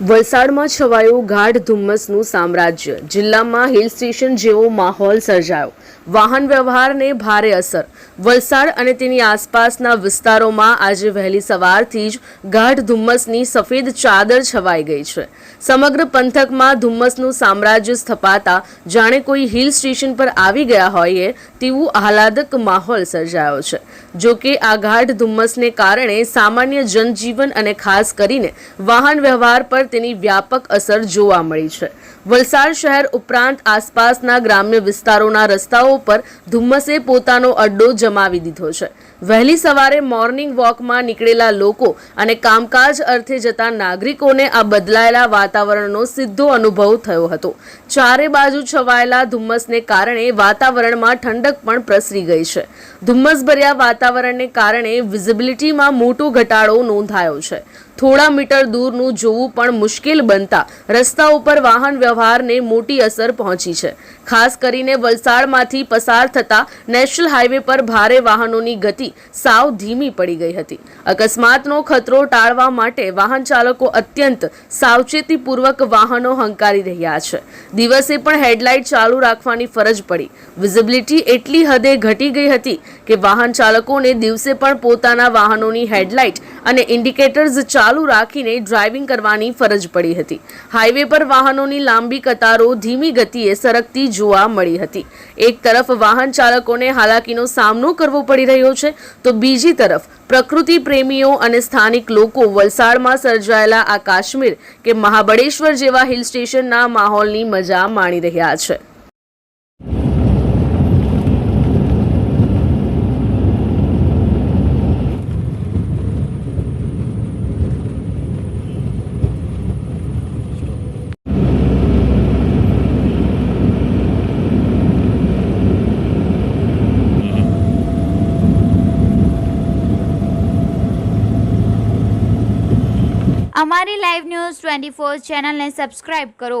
વલસાડમાં છવાયું ગાઢ ધુમ્મસનું સામ્રાજ્ય. જિલ્લામાં હિલ સ્ટેશન જેવો માહોલ સર્જાયો. વાહન વ્યવહારને ભારે અસર. વલસાડ અને તેની આસપાસના વિસ્તારોમાં આજે વહેલી સવારથી જ ગાઢ ધુમ્મસની સફેદ ચાદર છવાઈ ગઈ છે. સમગ્ર પંથકમાં ધુમ્મસનું સામ્રાજ્ય સ્થપાતા જાણે કોઈ હિલ સ્ટેશન પર આવી ગયા હોઈએ તેવું આહલાદક માહોલ સર્જાયો છે. જોકે આ ગાઢ ધુમ્મસને કારણે સામાન્ય જનજીવન અને ખાસ કરીને વાહન વ્યવહાર પર તેની વ્યાપક અસર જોવા મળી છે. વલસાડ શહેર ઉપરાંત આસપાસના ગ્રામ્ય વિસ્તારોના રસ્તાઓ પર ધુમ્મસે પોતાનો અડ્ડો જમાવી દીધો છે. વહેલી સવારે મોર્નિંગ વોકમાં નીકળેલા લોકો અને કામકાજ અર્થે જતા નાગરિકોને આ બદલાયેલા વાતાવરણનો સીધો અનુભવ થયો હતો. ચારે બાજુ છવાયેલા ધુમ્મસને કારણે વાતાવરણમાં ઠંડક પણ પ્રસરી ગઈ છે. ધુમ્મસભર્યા વાતાવરણને કારણે વિઝિબિલિટીમાં મોટો ઘટાડો નોંધાયો છે. થોડા મીટર દૂરનું જોવું પણ મુશ્કેલ બનતા રસ્તા ઉપર વાહન વ્યવહારને મોટી અસર પહોંચી છે. ખાસ કરીને વલસાડમાંથી પસાર થતા નેશનલ હાઈવે પર ભારે વાહનોની ગતિ સાવ ધીમી પડી ગઈ હતી. અકસ્માતનો ખતરો ટાળવા માટે વાહન ચાલકો અત્યંત સાવચેતીપૂર્વક વાહનો હંકારી રહ્યા છે. દિવસે પણ હેડલાઇટ ચાલુ રાખવાની ફરજ પડી. વિઝિબિલિટી એટલી હદે ઘટી ગઈ હતી કે વાહન ચાલકોને દિવસે પણ પોતાના વાહનોની હેડલાઇટ અને ઇન્ડિકેટર્સ ચાલુ રાખીને ડ્રાઇવિંગ કરવાની ફરજ પડી હતી. હાઈવે પર વાહનોની લાંબી કતારો ધીમી ગતિએ સરકતી જોવા મળી હતી. એક તરફ વાહન ચાલકોને હાલાકીનો સામનો કરવો પડી રહ્યો છે, તો બીજી તરફ પ્રકૃતિ પ્રેમીઓ અને સ્થાનિક લોકો વલસાડમાં સર્જાયેલા આ કાશ્મીર કે મહાબળેશ્વર જેવા હિલ સ્ટેશનના માહોલની મજા માણી રહ્યા છે. અમારી લાઈવ ન્યૂઝ ટ્વેન્ટી ફોર ચેનલને સબસ્ક્રાઇબ કરો.